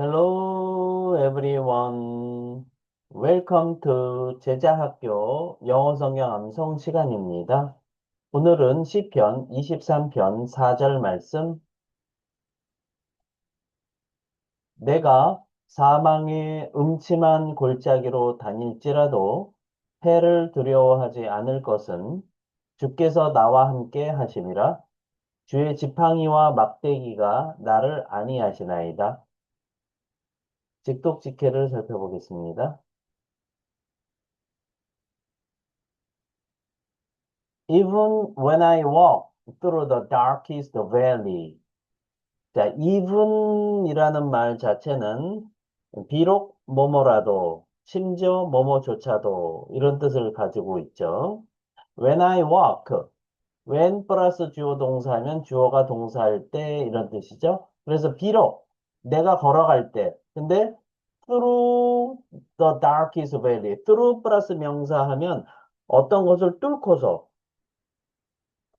Hello everyone. Welcome to 제자학교 영어 성경 암송 시간입니다. 오늘은 시편 23편 4절 말씀. 내가 사망의 음침한 골짜기로 다닐지라도 해를 두려워하지 않을 것은 주께서 나와 함께 하심이라 주의 지팡이와 막대기가 나를 안위하시나이다. 직독 직해를 살펴보겠습니다. Even when I walk through the darkest valley. 자, even이라는 말 자체는 비록 뭐뭐라도, 심지어 뭐뭐조차도 이런 뜻을 가지고 있죠. When I walk, when 플러스 주어 동사면 주어가 동사할 때 이런 뜻이죠. 그래서 비록 내가 걸어갈 때, 근데 through the darkest valley, through 플러스 명사하면 어떤 것을 뚫고서,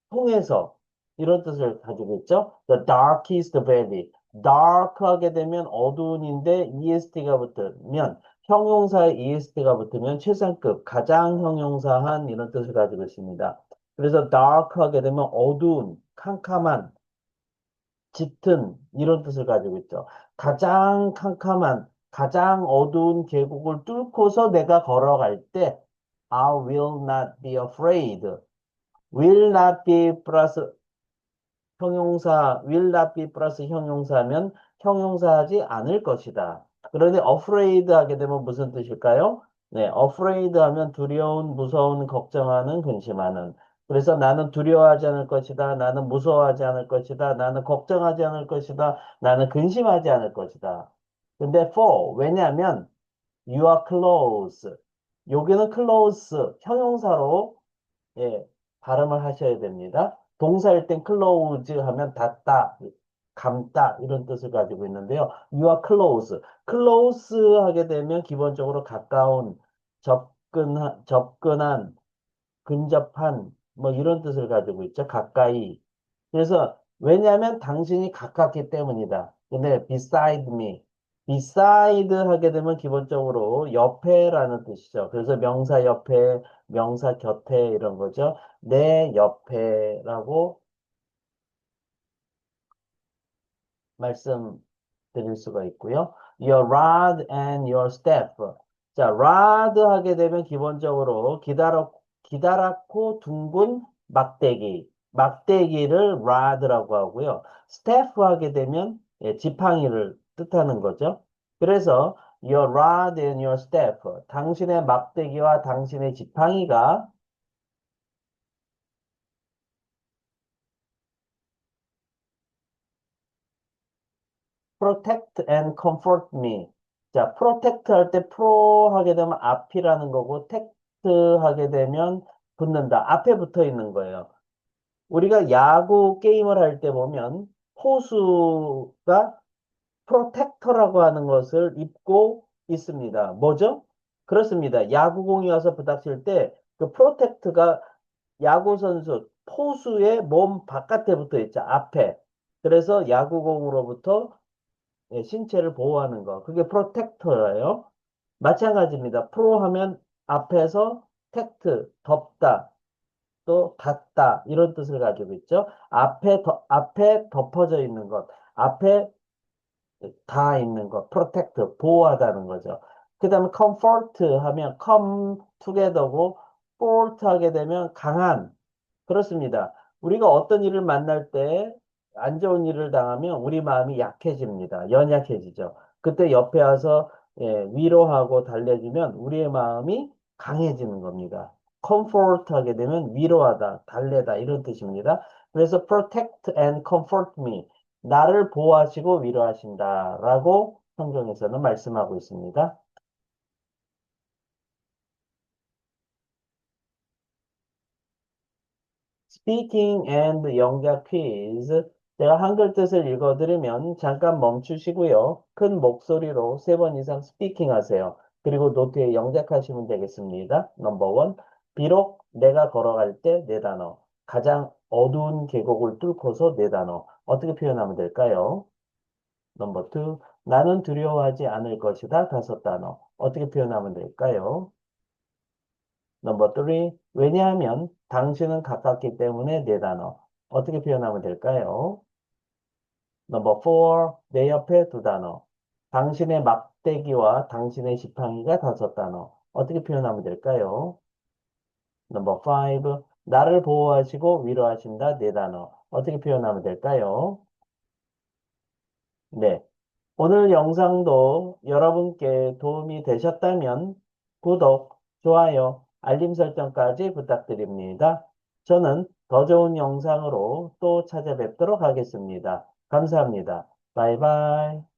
통해서 이런 뜻을 가지고 있죠. The darkest valley. dark 하게 되면 어두운인데 est가 붙으면 형용사에 est가 붙으면 최상급, 가장 형용사한 이런 뜻을 가지고 있습니다. 그래서 dark 하게 되면 어두운, 캄캄한, 짙은 이런 뜻을 가지고 있죠. 가장 캄캄한, 가장 어두운 계곡을 뚫고서 내가 걸어갈 때 I will not be afraid. will not be 플러스 형용사 will not be 플러스 형용사면 형용사하지 않을 것이다. 그런데 afraid 하게 되면 무슨 뜻일까요? 네, afraid 하면 두려운, 무서운, 걱정하는, 근심하는. 그래서 나는 두려워하지 않을 것이다. 나는 무서워하지 않을 것이다. 나는 걱정하지 않을 것이다. 나는 근심하지 않을 것이다. 근데 for 왜냐하면 you are close. 여기는 close 형용사로 예, 발음을 하셔야 됩니다. 동사일 땐 close 하면 닿다, 감다 이런 뜻을 가지고 있는데요. You are close. close 하게 되면 기본적으로 가까운, 접근, 접근한, 근접한 뭐 이런 뜻을 가지고 있죠. 가까이. 그래서 왜냐하면 당신이 가깝기 때문이다. 근데 beside me. beside 하게 되면 기본적으로 옆에라는 뜻이죠. 그래서 명사 옆에, 명사 곁에 이런 거죠. 내 옆에라고 말씀드릴 수가 있고요. Your rod and your staff. 자, rod 하게 되면 기본적으로 기다랗, 기다랗고 둥근 막대기. 막대기를 rod라고 하고요. staff 하게 되면 예, 지팡이를 뜻하는 거죠. 그래서 your rod and your staff. 당신의 막대기와 당신의 지팡이가 protect and comfort me. 자, protect 할 때 pro 하게 되면 앞이라는 거고 tect 하게 되면 붙는다. 앞에 붙어 있는 거예요. 우리가 야구 게임을 할 때 보면 포수가 프로텍터라고 하는 것을 입고 있습니다. 뭐죠? 그렇습니다. 야구공이 와서 부닥칠 때 그 프로텍트가 야구 선수 포수의 몸 바깥에 붙어 있죠. 앞에. 그래서 야구공으로부터 예, 신체를 보호하는 거. 그게 프로텍터예요. 마찬가지입니다. 프로 하면 앞에서 텍트, 덮다, 또 닫다 이런 뜻을 가지고 있죠. 앞에 더, 앞에 덮어져 있는 것, 앞에 다 있는 것, 프로텍트, 보호하다는 거죠. 그 다음에 comfort 하면 come together고 fort 하게 되면 강한 그렇습니다. 우리가 어떤 일을 만날 때 안 좋은 일을 당하면 우리 마음이 약해집니다. 연약해지죠. 그때 옆에 와서 예, 위로하고 달래주면 우리의 마음이 강해지는 겁니다. comfort 하게 되면 위로하다, 달래다 이런 뜻입니다. 그래서 protect and comfort me. 나를 보호하시고 위로하신다 라고 성경에서는 말씀하고 있습니다. Speaking and 영작 퀴즈. 제가 한글 뜻을 읽어드리면 잠깐 멈추시고요. 큰 목소리로 세 번 이상 스피킹 하세요. 그리고 노트에 영작하시면 되겠습니다. 넘버 원. 비록 내가 걸어갈 때 네 단어. 가장 어두운 계곡을 뚫고서 네 단어. 어떻게 표현하면 될까요? 넘버 투. 나는 두려워하지 않을 것이다. 다섯 단어. 어떻게 표현하면 될까요? 넘버 3. 왜냐하면 당신은 가깝기 때문에 네 단어. 어떻게 표현하면 될까요? 넘버 4. 내 옆에 두 단어. 당신의 막대기와 당신의 지팡이가 다섯 단어. 어떻게 표현하면 될까요? 넘버 5. 나를 보호하시고 위로하신다. 네 단어. 어떻게 표현하면 될까요? 네. 오늘 영상도 여러분께 도움이 되셨다면 구독, 좋아요, 알림 설정까지 부탁드립니다. 저는 더 좋은 영상으로 또 찾아뵙도록 하겠습니다. 감사합니다. 바이바이.